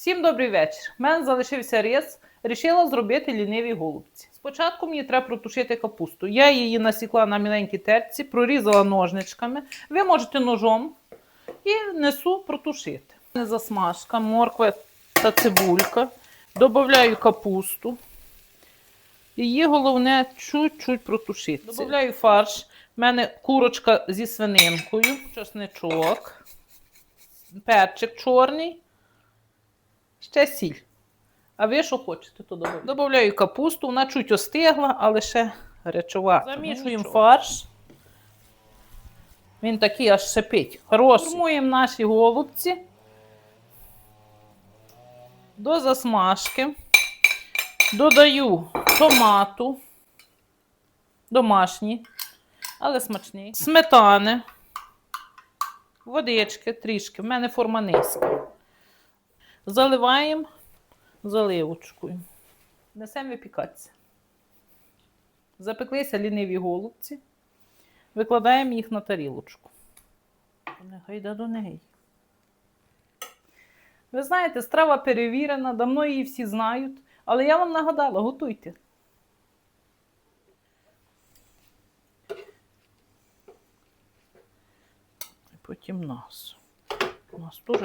Всім добрий вечір. У мене залишився рис. Рішила зробити ліниві голубці. Спочатку мені треба протушити капусту. Я її насікла на міленькій терці, прорізала ножничками. Ви можете ножом і несу протушити. Засмажка, морква та цибулька. Добавляю капусту. Її головне чуть-чуть протушити. Добавляю фарш. У мене курочка зі свининкою, чесничок, перчик чорний, ще сіль. А ви що хочете, то добавляю. Добавляю капусту, вона чуть остигла, але ще речова. Замішуємо фарш. Він такий аж шипить. Хороший. Формуємо наші голубці до засмажки. Додаю томату, домашні, але смачні. Сметани, водички трішки. В мене форма низька. Заливаємо заливочкою. Несемо випікатися. Запеклися ліниві голубці. Викладаємо їх на тарілочку. Нехай йде до неї. Ви знаєте, страва перевірена, давно її всі знають, але я вам нагадала, готуйте. Потім нас. У нас теж